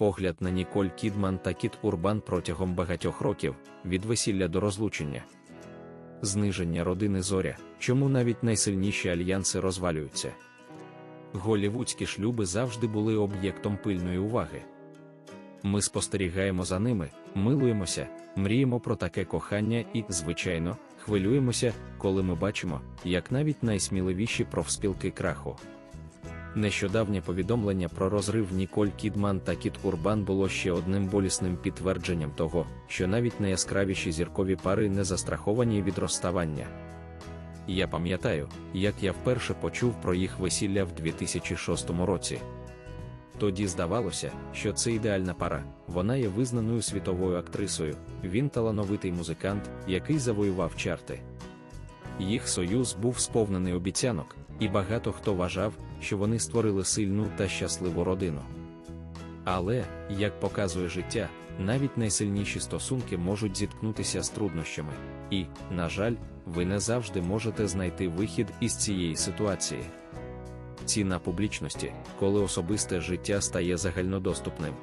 погляд на Ніколь Кідман та Кіт Урбан протягом багатьох років від весілля до розлучення. Зниження родини зоря, чому навіть найсильніші альянси розвалюються. Голівудські шлюби завжди були об'єктом пильної уваги. Ми спостерігаємо за ними, милуємося, мріємо про таке кохання і, звичайно, хвилюємося, коли ми бачимо, як навіть найсміливіші профспілки краху. Нещодавнє повідомлення про розрив Ніколь Кідман та Кіт Урбан було ще одним болісним підтвердженням того, що навіть найяскравіші зіркові пари не застраховані від розставання. Я пам'ятаю, як я вперше почув про їх весілля в 2006 році. Тоді здавалося, що це ідеальна пара, вона є визнаною світовою актрисою, він талановитий музикант, який завоював чарти. Їх союз був сповнений обіцянок, і багато хто вважав, що вони створили сильну та щасливу родину. Але, як показує життя, навіть найсильніші стосунки можуть зіткнутися з труднощами, і, на жаль, ви не завжди можете знайти вихід із цієї ситуації. Ціна публічності, коли особисте життя стає загальнодоступним.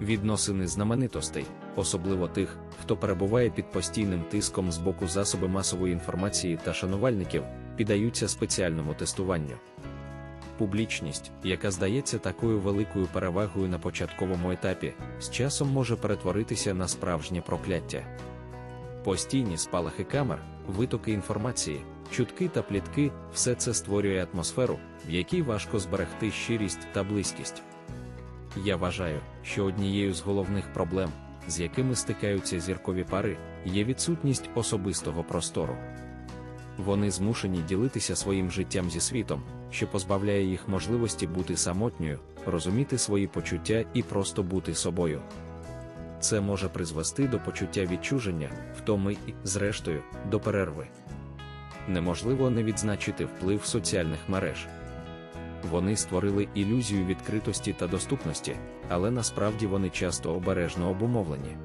Відносини знаменитостей, особливо тих, хто перебуває під постійним тиском з боку засоби масової інформації та шанувальників, піддаються спеціальному тестуванню. Публічність, яка здається такою великою перевагою на початковому етапі, з часом може перетворитися на справжнє прокляття. Постійні спалахи камер, витоки інформації, чутки та плітки все це створює атмосферу, в якій важко зберегти щирість та близькість. Я вважаю, що однією з головних проблем, з якими стикаються зіркові пари, є відсутність особистого простору. Вони змушені ділитися своїм життям зі світом, що позбавляє їх можливості бути самотньою, розуміти свої почуття і просто бути собою. Це може призвести до почуття відчуження, втоми і, зрештою, до перерви. Неможливо не відзначити вплив соціальних мереж. Вони створили ілюзію відкритості та доступності, але насправді вони часто обережно обумовлені.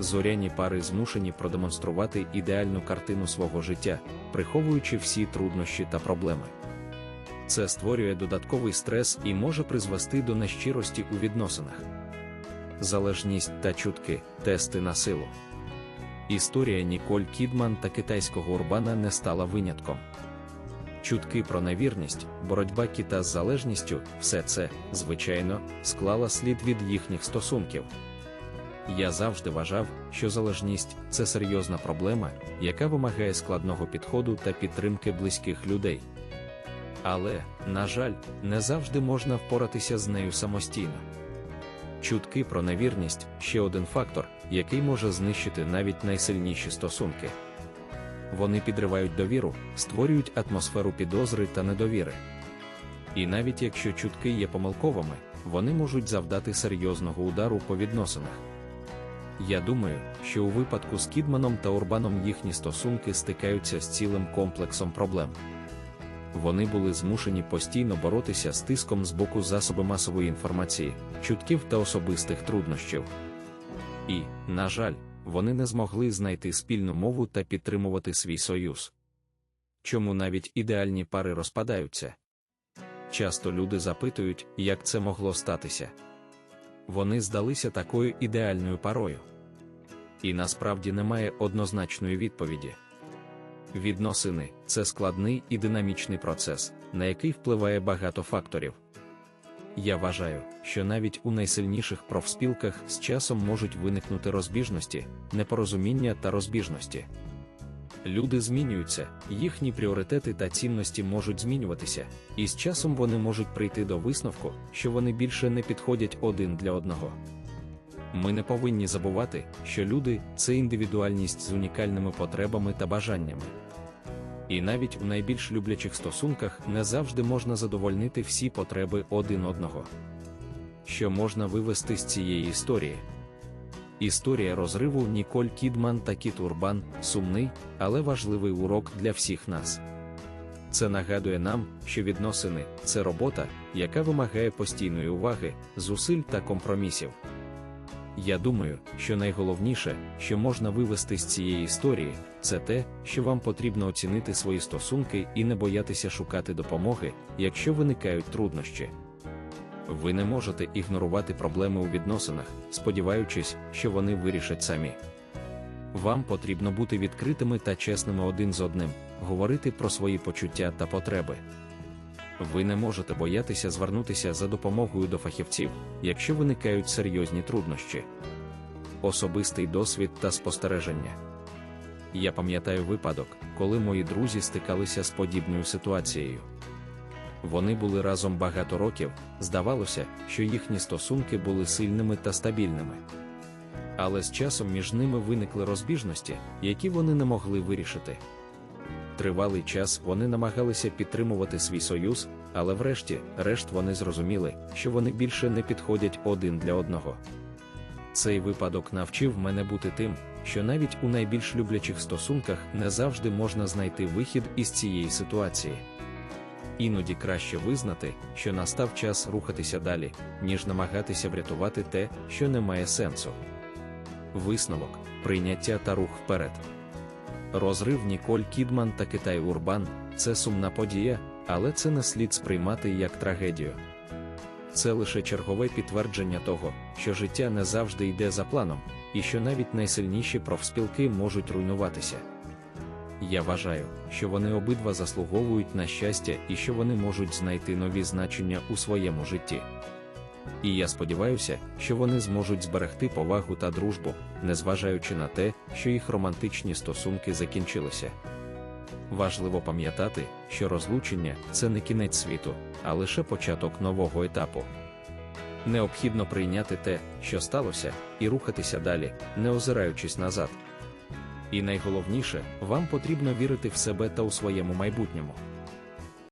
Зоряні пари змушені продемонструвати ідеальну картину свого життя, приховуючи всі труднощі та проблеми. Це створює додатковий стрес і може призвести до нещирості у відносинах. Залежність та чутки, тести на силу. Історія Ніколь Кідман та китайського урбана не стала винятком. Чутки про невірність, боротьба кіта з залежністю, все це, звичайно, склала слід від їхніх стосунків. Я завжди вважав, що залежність це серйозна проблема, яка вимагає складного підходу та підтримки близьких людей. Але, на жаль, не завжди можна впоратися з нею самостійно. Чутки про невірність ще один фактор, який може знищити навіть найсильніші стосунки. Вони підривають довіру, створюють атмосферу підозри та недовіри. І навіть якщо чутки є помилковими, вони можуть завдати серйозного удару по відносинах. Я думаю, що у випадку з Кідманом та Урбаном їхні стосунки стикаються з цілим комплексом проблем. Вони були змушені постійно боротися з тиском з боку засоби масової інформації, чутків та особистих труднощів. І, на жаль, вони не змогли знайти спільну мову та підтримувати свій союз. Чому навіть ідеальні пари розпадаються? Часто люди запитують, як це могло статися. Вони здалися такою ідеальною парою. І насправді немає однозначної відповіді. Відносини це складний і динамічний процес, на який впливає багато факторів. Я вважаю, що навіть у найсильніших профспілках з часом можуть виникнути розбіжності, непорозуміння та розбіжності. Люди змінюються, їхні пріоритети та цінності можуть змінюватися, і з часом вони можуть прийти до висновку, що вони більше не підходять один для одного. Ми не повинні забувати, що люди це індивідуальність з унікальними потребами та бажаннями. І навіть у найбільш люблячих стосунках не завжди можна задовольнити всі потреби один одного. Що можна вивести з цієї історії? Історія розриву Ніколь Кідман та Кіт Урбан сумний, але важливий урок для всіх нас. Це нагадує нам, що відносини це робота, яка вимагає постійної уваги, зусиль та компромісів. Я думаю, що найголовніше, що можна вивести з цієї історії, це те, що вам потрібно оцінити свої стосунки і не боятися шукати допомоги, якщо виникають труднощі. Ви не можете ігнорувати проблеми у відносинах, сподіваючись, що вони вирішать самі. Вам потрібно бути відкритими та чесними один з одним, говорити про свої почуття та потреби. Ви не можете боятися звернутися за допомогою до фахівців, якщо виникають серйозні труднощі. Особистий досвід та спостереження. Я пам'ятаю випадок, коли мої друзі стикалися з подібною ситуацією. Вони були разом багато років, здавалося, що їхні стосунки були сильними та стабільними. Але з часом між ними виникли розбіжності, які вони не могли вирішити. Тривалий час вони намагалися підтримувати свій союз, але врешті, решт вони зрозуміли, що вони більше не підходять один для одного. Цей випадок навчив мене бути тим, що навіть у найбільш люблячих стосунках не завжди можна знайти вихід із цієї ситуації. Іноді краще визнати, що настав час рухатися далі, ніж намагатися врятувати те, що не має сенсу. Висновок, прийняття та рух вперед. Розрив Ніколь Кідман та Китай Урбан це сумна подія, але це не слід сприймати як трагедію. Це лише чергове підтвердження того, що життя не завжди йде за планом, і що навіть найсильніші профспілки можуть руйнуватися. Я вважаю, що вони обидва заслуговують на щастя і що вони можуть знайти нові значення у своєму житті. І я сподіваюся, що вони зможуть зберегти повагу та дружбу, незважаючи на те, що їх романтичні стосунки закінчилися. Важливо пам'ятати, що розлучення це не кінець світу, а лише початок нового етапу. Необхідно прийняти те, що сталося, і рухатися далі, не озираючись назад. І найголовніше, вам потрібно вірити в себе та у своєму майбутньому.